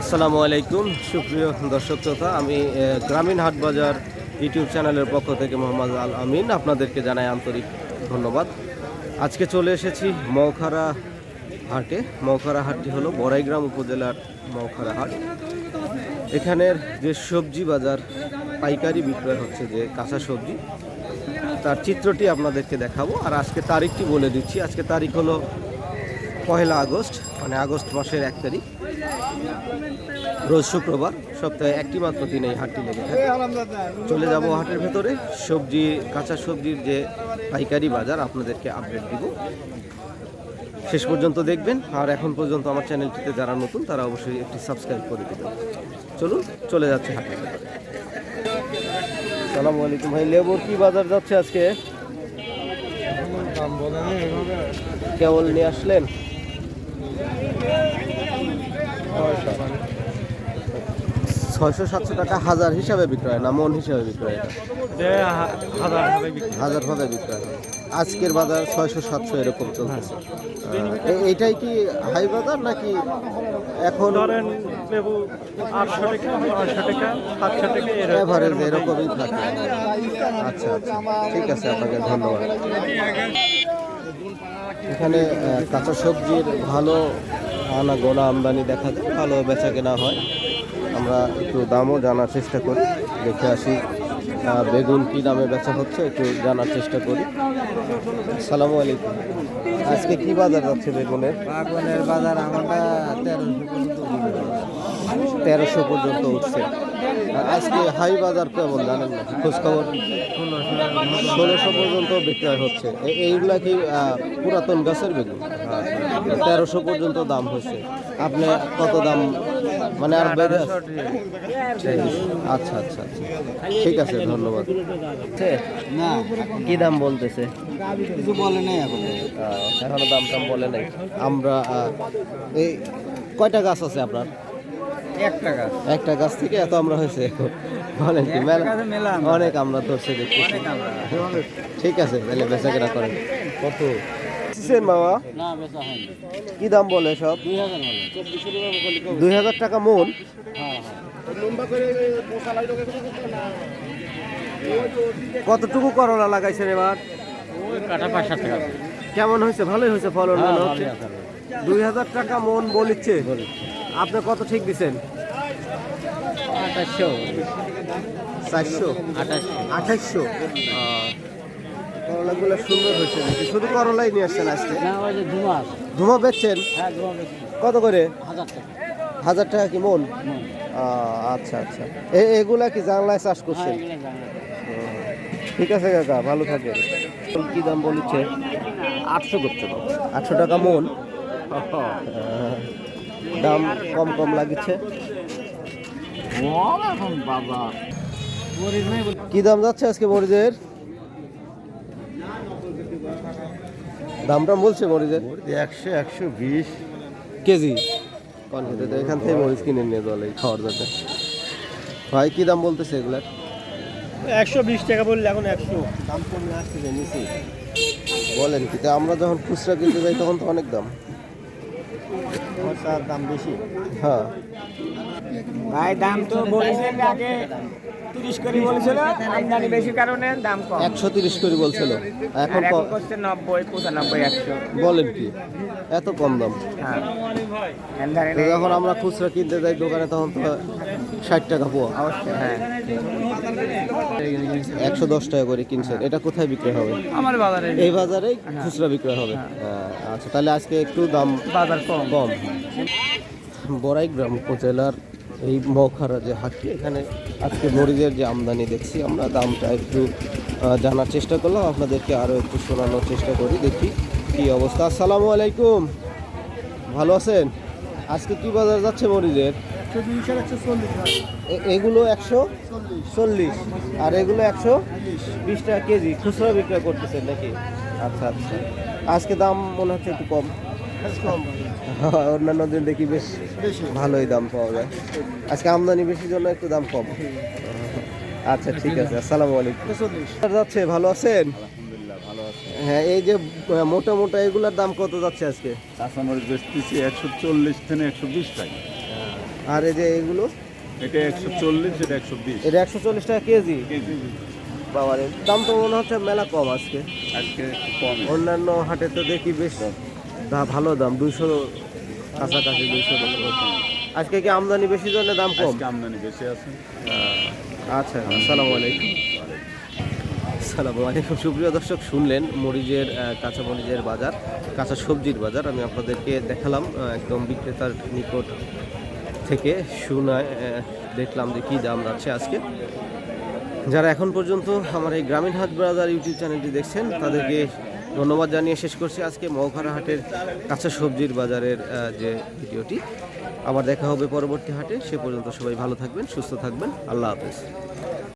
আসসালামু আলাইকুম, সুপ্রিয় দর্শক শ্রোতা, আমি গ্রামীণ হাট বাজার ইউটিউব চ্যানেলের পক্ষ থেকে মোহাম্মদ আল আমিন, আপনাদেরকে জানাই আন্তরিক ধন্যবাদ। আজকে চলে এসেছি মৌখারা হাটে। মৌখারা হাটটি হলো বড়াইগ্রাম উপজেলার মৌখারা হাট। এখানের যে সবজি বাজার, পাইকারি বিক্রয় হচ্ছে যে কাঁচা সবজি। তার চিত্রটি আপনাদেরকে দেখাবো, আর আজকে তারিখটি বলে দিচ্ছি। আজকে তারিখ হলো পহেলা আগস্ট মানে আগস্ট মাসের এক তারিখ। রোজ শুক্রবার, সপ্তাহে একটি মাত্র দিন এই হাটটি লেগে থাকে। চলে যাব হাটের ভেতরে। সবজি, কাঁচা সবজির যে পাইকারি বাজার, আপনাদেরকে আপডেট দিব। শেষ পর্যন্ত দেখবেন। আর এখন পর্যন্ত আমার চ্যানেলটিতে যারা নতুন, তারা অবশ্যই একটি সাবস্ক্রাইব করে দেবেন। চলুন, চলে যাচ্ছে হাটের ভেতরে। সালামু আলাইকুম ভাই, লেবুর কি বাজার যাচ্ছে আজকে? কেবল নিয়ে আসলেন? ছয়শো সাতশো টাকা হাজার হিসাবে বিক্রয় না মন হিসাবে বিক্রয় হাজার ভাবে বিক্রয়। আজকের বাজার ছয়শো সাতশো এরকম চলতেছে। এইটাই কি হাই বাজার নাকি এখন এভারেজ এরকমই থাকে। আচ্ছা আচ্ছা। ঠিক আছে আপনাকে ধন্যবাদ। এখানে কাঁচা সবজির ভালো আনা গোনা আমদানি দেখা যায় ভালো বেচা কেনা হয়। আমরা একটু দামও জানার চেষ্টা করি দেখে আসি বেগুন কি দামে বেচা হচ্ছে একটু জানার চেষ্টা করি। সালামু আলাইকুম। আজকে কি বাজার যাচ্ছে বেগুনের? বাগনের বাজার আমারটা তেরোশো পর্যন্ত তেরোশো পর্যন্ত উঠছে। আজকে হাই বাজার কেমন জানেন? না খোঁজ খবর ষোলোশো পর্যন্ত বিক্রয় হচ্ছে। এইগুলা কি পুরাতন গাছের বেগুন? তেরোশো পর্যন্ত দাম হচ্ছে আপনি কত দাম মানে আর বেড়ে আচ্ছা আচ্ছা আচ্ছা। ঠিক আছে ধন্যবাদ। না। কি দাম বলতেছে? কিছু বলে নাই এখন। এখনও দাম টাম বলে নাই। আমরা এই কয়টা গাছ আছে আপনার? একটা গাছ। থেকে এত আমরা হয়েছে বলেন কি মেলা আমরা। অনেক আমরা ধরছে দেখছি ঠিক আছে তাহলে বেচা কেনা করেন। কত? দিচ্ছেন বাবা কি দাম বলে সব? দুই হাজার টাকা মন? হ্যাঁ কতটুকু করলা লাগাইছেন এবার? কেমন হয়েছে? ভালোই হয়েছে ফলন মনে দুই হাজার টাকা মন বলিচ্ছে? আপনি কত ঠিক দিচ্ছেন আঠাশশো। চারশো? আঠাশশো। আঠাইশশো করলাগুলো সুন্দর হয়েছে দেখি শুধু করলাই নিয়ে আসছেন আজকে? না ওই যে ধুমা বেচছেন? হ্যাঁ কত করে? হাজার টাকা। কি মন? আচ্ছা আচ্ছা। এ- এগুলা কি জানলায় চাষ হ্যাঁ করছেন ঠিক আছে কাকা ভালো থাকেন। কি দাম বলেছে? আটশো করতে পারব। আটশো টাকা মন? দাম কম কম লাগছে? কি দাম যাচ্ছে আজকে মরিচের? দামটা বলছে মরিচের? একশো একশো বিশ। কেজি? কন খেতে তো এখান থেকে মরিচ কিনে নিয়ে দলে খাওয়ার জন্য ভাই কী দাম বলতেছে এগুলার একশো বিশ টাকা বললে এখন একশো। দাম কমে আসতেছে নিচে বলেন কিন্তু আমরা যখন খুচরা কিনতে যাই তখন তো অনেক দাম। দাম বেশি। হ্যাঁ। ভাই দাম তো বলেছেন আগে তিরিশ করে বলেছিল আমদানি বেশি কারণে দাম কম। একশো তিরিশ করে বলছিল। এখন আর এখন ক- করছে নব্বই পঁচানব্বই একশো। বলেন কি এত কম দাম। হ্যাঁ। যখন আমরা খুচরা কিনতে যাই দোকানে তখন তো ষাট টাকা পোয়া। হ্যাঁ। একশো দশ টাকা করে কিনছেন। এটা কোথায় বিক্রি হবে? আমার বাজারে। এই বাজারেই খুচরা বিক্রয় হবে। হ্যাঁ, আচ্ছা তাহলে আজকে একটু দাম বাজার কম। কম। বড়াইগ্রাম উপজেলার এই মৌখারা যে হাটটি এখানে আজকে মরিচের যে আমদানি দেখছি আমরা দামটা একটু জানার চেষ্টা করলাম। আপনাদেরকে আরও একটু শোনানোর চেষ্টা করি দেখি কি অবস্থা। আসসালামু আলাইকুম। ভালো আছেন? আজকে কি বাজার যাচ্ছে মরিচের? এগুলো একশো চল্লিশ। আর এগুলো একশো বিশ টাকা কেজি। খুচরা বিক্রয় করতেছেন নাকি? আচ্ছা আচ্ছা। আজকে দাম মনে হচ্ছে একটু কম। হ্যাঁ, অন্যান্য দিন দেখি বেশ ভালোই দাম পাওয়া যায়। আজকে আমদানি বেশির জন্য একটু দাম কম। আচ্ছা ঠিক আছে আসসালামু আলাইকুম। যাচ্ছে ভালো আছেন? হ্যাঁ এই যে আহ, মোটা মোটা এগুলার দাম কত যাচ্ছে আজকে? কাঁচামরিচ বেচতেছি একশো চল্লিশ থেকে একশো বিশ টাকা। আর এই যে এগুলো? এটা একশো চল্লিশ এটা একশো বিশ। এটা একশো চল্লিশ টাকা কেজি? কেজি বাবারে দাম তো মনে হচ্ছে মেলা কম আজকে। আজকে কম অন্যান্য হাটে তো দেখি বেশ দা- ভালো দাম দুইশো কাছাকাছি দুইশো আজকে কি আমদানি বেশি জন্য দাম কম? আমদানি বেশি আছে। আচ্ছা আসসালামু আলাইকুম। আসসালামু আলাইকুম। সুপ্রিয় দর্শক শুনলেন মরিচের কাঁচা মরিচের বাজার কাঁচা সবজির বাজার। আমি আপনাদেরকে দেখালাম একদম বিক্রেতার নিকট থেকে শুনায় দেখলাম যে কী দাম যাচ্ছে আজকে। যারা এখন পর্যন্ত আমার এই গ্রামীণ হাট ব্রাদার ইউটিউব চ্যানেলটি দেখছেন তাদেরকে ধন্যবাদ জানিয়ে শেষ করছি আজকে মৌখারা হাটের কাঁচা সবজির বাজারের যে ভিডিওটি। আবার দেখা হবে পরবর্তী হাটে। সে পর্যন্ত সবাই ভালো থাকবেন, সুস্থ থাকবেন। আল্লাহ হাফেজ।